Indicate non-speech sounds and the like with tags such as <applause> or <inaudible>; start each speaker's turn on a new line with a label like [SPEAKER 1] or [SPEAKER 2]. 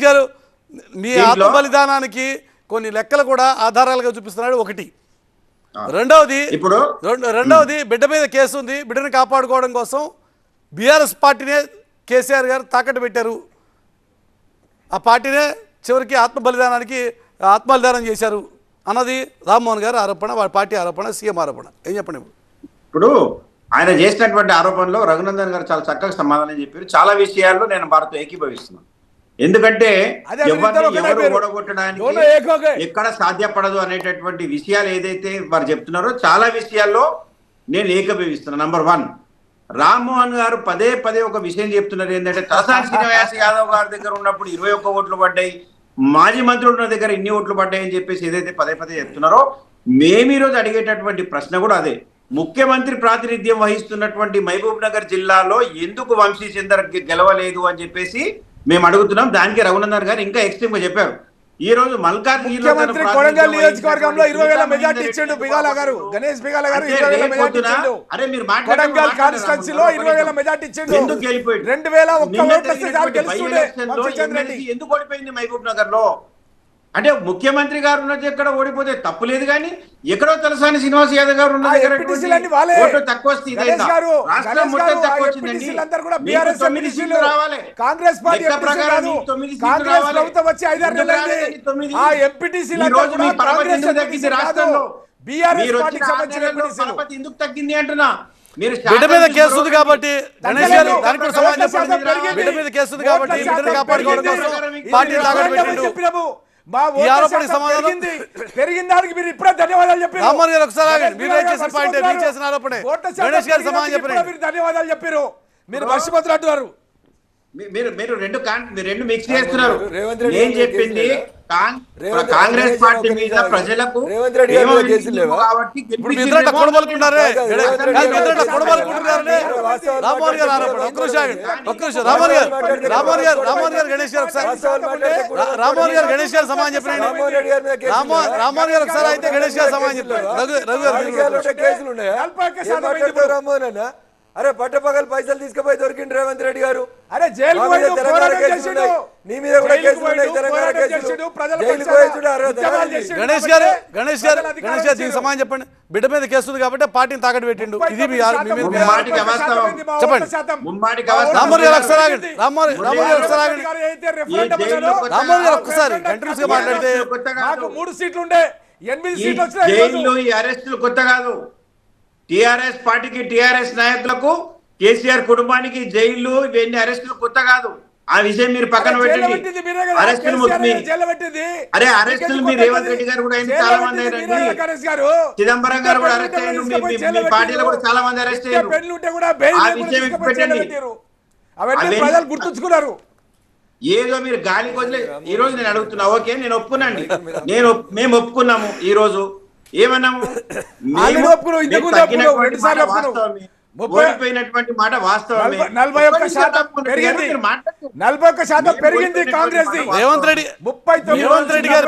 [SPEAKER 1] గారు మీ ఆత్మ బలిదానానికి కొన్ని లెక్కలు కూడా ఆధారాలుగా చూపిస్తున్నాడు. ఒకటి. రెండవది
[SPEAKER 2] ఇప్పుడు
[SPEAKER 1] రెండు- రెండవది బిడ్డ మీద కేసు ఉంది. బిడ్డను కాపాడుకోవడం కోసం బీఆర్ఎస్ పార్టీనే కేసీఆర్ గారు తాకట్టు పెట్టారు. ఆ పార్టీనే చివరికి ఆత్మ బలిదానానికి ఆత్మ బలిదానం చేశారు అన్నది రామ్మోహన్ గారి ఆరోపణ వారి పార్టీ ఆరోపణ సీఎం ఆరోపణ. ఏం చెప్పండి? ఇప్పుడు?
[SPEAKER 2] ఆయన చేసినటువంటి ఆరోపణలో రఘునందన్ గారు చాలా చక్కగా సమాధానం చెప్పారు. చాలా విషయాల్లో నేను వారితో ఏకీభవిస్తున్నాను. ఎందుకంటే. ఓడగొట్టడానికి. ఎక్కడ సాధ్యపడదు అనేటటువంటి విషయాలు ఏదైతే వారు చెప్తున్నారో చాలా విషయాల్లో నేను ఏకీభవిస్తున్నాను నంబర్ వన్ రామ్మోహన్ గారు పదే పదే ఒక విషయం చెప్తున్నారు ఏంటంటే తలసాని శ్రీనివాస్ యాదవ్ గారి దగ్గర ఉన్నప్పుడు ఇరవై ఒక్క ఓట్లు పడ్డాయి మాజీ మంత్రులు ఉన్న దగ్గర ఇన్ని ఓట్లు పడ్డాయి అని చెప్పేసి ఏదైతే పదే పదే చెప్తున్నారో మేము ఈరోజు అడిగేటటువంటి ప్రశ్న కూడా అదే ముఖ్యమంత్రి ప్రాతినిధ్యం వహిస్తున్నటువంటి మహబూబ్ నగర్ జిల్లాలో ఎందుకు వంశీ చందర్ గెలవలేదు అని చెప్పేసి మేము అడుగుతున్నాం. దానికి రఘునందన్ గారు ఇంకా ఎక్స్ట్రీమ్గా చెప్పారు. ఈ రోజు
[SPEAKER 3] ముఖ్యమంత్రి కొడంగల్ నియోజకవర్గంలో ఇరవై వేల మెజార్టీ ఇచ్చిండు బిగాల గారు గణేష్ బిగాల గారు ఇరవై వేల
[SPEAKER 2] రేపు
[SPEAKER 3] మెజార్టీ
[SPEAKER 2] పొద్దున-
[SPEAKER 3] ఇచ్చిండు.
[SPEAKER 2] అరే మీరు
[SPEAKER 3] కొడంగల్ కాన్స్టిట్యున్సీలో ఇరవై వేల. మెజార్టీ ఇచ్చిండు.
[SPEAKER 2] ఎందుకు?
[SPEAKER 3] రెండు వేల ఒక్క ఓట్లు వస్తే చాలు గెలుస్తుండే
[SPEAKER 2] ఎందుకు ఓడిపోయింది? మహబూబ్ నగర్లో అంటే ముఖ్యమంత్రి గారు ఉన్నది ఎక్కడ ఓడిపోతే తప్పు లేదు కానీ ఎక్కడో తలసాని శ్రీనివాస్ యాదవ్ గారు ఉన్న దగ్గర. ఓట్లు తక్కువ వస్తే రాష్ట్రం మొత్తం వచ్చిందండి రావాలి
[SPEAKER 3] కాంగ్రెస్ పార్టీ
[SPEAKER 2] ప్రకారం తొమ్మిది.
[SPEAKER 3] ప్రభుత్వం వచ్చి ఐదారు
[SPEAKER 2] తగ్గింది. రాష్ట్రంలో
[SPEAKER 3] పార్టీకి సంబంధించిన
[SPEAKER 2] ఎందుకు తగ్గింది అంటున్నా మీరు
[SPEAKER 1] బిడ్డ మీద కేసు ఉంది కాబట్టి గణేష్ గారు. దానికి కూడా. బిడ్డ మీద కేసు ఉంది కాబట్టి బిడ్డను కాపాడుకోవడం. కోసం పార్టీ పెట్టిండు.
[SPEAKER 3] మా
[SPEAKER 1] సమాధానం?
[SPEAKER 3] పెరిగిన దానికి మీరు ఇప్పుడే ధన్యవాదాలు చెప్పారు
[SPEAKER 1] రామ్మోహన్ గారు ఒకసారి ఆగండి. మీరు చేసిన పాయింటే, మీరు. చేసిన ఆరోపణే. గణేష్ గారు సమాధానం
[SPEAKER 3] మీరు ధన్యవాదాలు చెప్పారు మీరు మర్చిపోతున్నారు అంటున్నారు
[SPEAKER 2] మీ- మీరు మీరు రెండు కాన్- మీరు రెండు మిక్స్ చేస్తున్నారు
[SPEAKER 4] రేవంత్ రెడ్డి గారు
[SPEAKER 2] చెప్పింది కాంగ్రెస్ పార్టీ
[SPEAKER 4] గారు
[SPEAKER 2] మీద ప్రజలకు
[SPEAKER 4] రేవంత్ రెడ్డి గారు
[SPEAKER 2] ఏమో
[SPEAKER 4] కేసులు
[SPEAKER 2] వినిపించదు
[SPEAKER 4] లేవా?
[SPEAKER 2] కాబట్టి
[SPEAKER 1] ఇప్పుడు కొడబలుకుంటారే గణేష్ గారు మీ
[SPEAKER 4] రెడ్డి
[SPEAKER 1] ఇద్దరు
[SPEAKER 4] గారు
[SPEAKER 1] కొడబలుకుంటున్నారనే
[SPEAKER 4] వాస్తవాలు
[SPEAKER 1] రామ్మోహన్ గారు ఆరోపణ ఒక్క నిమిషం ఆగండి. ఒక్క నిమిషం రామ్మోహన్ గారు రామ్మోహన్ గారు రామ్మోహన్ గారు గణేష్ గారు ఒకసారి
[SPEAKER 4] వాస్తవాలు మాట్లాడితే
[SPEAKER 1] రా- రామ్మోహన్ గారు గణేష్ గారు సమాధానం చెప్పండి ఒకసారి అయితే గణేష్ గారు సమాధానం చెప్పారు రఘు రఘు గారు
[SPEAKER 4] కేసులు ఉన్నాయా? రామ్మోహన్ అన్న? అరే పట్టపగలు పైసలు తీసుకుపోయి దొరికిండు రేవంత్ రెడ్డి గారు.
[SPEAKER 3] అరే.
[SPEAKER 4] ఉన్నాయి. నీ మీద కూడా
[SPEAKER 1] గణేష్ గారు గణేష్ గారు గణేష్ గారు దీనికి సమాధానం చెప్పండి. బిడ్డ మీద కేసు ఉంది కాబట్టి పార్టీని తాకట్టు పెట్టిండు. ఇది. చెప్పండి. గారు ఒకసారి ఆగండి రామ్మోహన్ రామ్మోహన్ గారు ఒకసారి ఆగండి ఒక్కసారి కంటిన్యూస్గా మాట్లాడితే
[SPEAKER 3] మూడు సీట్లు ఉండే ఎనిమిది సీట్లు వచ్చినాయి
[SPEAKER 2] జైల్లో ఈ అరెస్టులు కొత్త కాదు. టిఆర్ఎస్ పార్టీకి టిఆర్ఎస్ నాయకులకు కేసీఆర్ కుటుంబానికి జైలు ఇవన్నీ అరెస్టులు కొత్త కాదు. ఆ విషయం మీరు పక్కన పెట్టండి. అరెస్టులు. అరే, అరెస్టులు మీ రేవంత్ రెడ్డి గారు కూడా అయింది, చాలా మంది. చిదంబరం గారు కూడా అరెస్ట్ అయ్యారు. మీ- పార్టీలో కూడా చాలా మంది అరెస్ట్ అయ్యారు ఆ విషయం పెట్టండి.
[SPEAKER 3] ప్రజలు గుర్తుంచుకున్నారు.
[SPEAKER 2] ఏదో మీరు గాలి వదిలే ఈ రోజు నేను అడుగుతున్నా ఓకే? నేను ఒప్పుకున్నాండి. నేను మేము ఒప్పుకున్నాము ఈ రోజు ఏమన్నాము <coughs>
[SPEAKER 3] రెండుసార్లు
[SPEAKER 2] మాట ఓడిపోయినటువంటి వాస్తవమే.
[SPEAKER 3] నలభై- ఒక్క శాతం పెరిగింది. నలభై ఒక్క శాతం పెరిగింది కాంగ్రెస్
[SPEAKER 1] రేవంత్ రెడ్డి
[SPEAKER 3] ముప్పై తొమ్మిది
[SPEAKER 1] రేవంత్ రెడ్డి గారు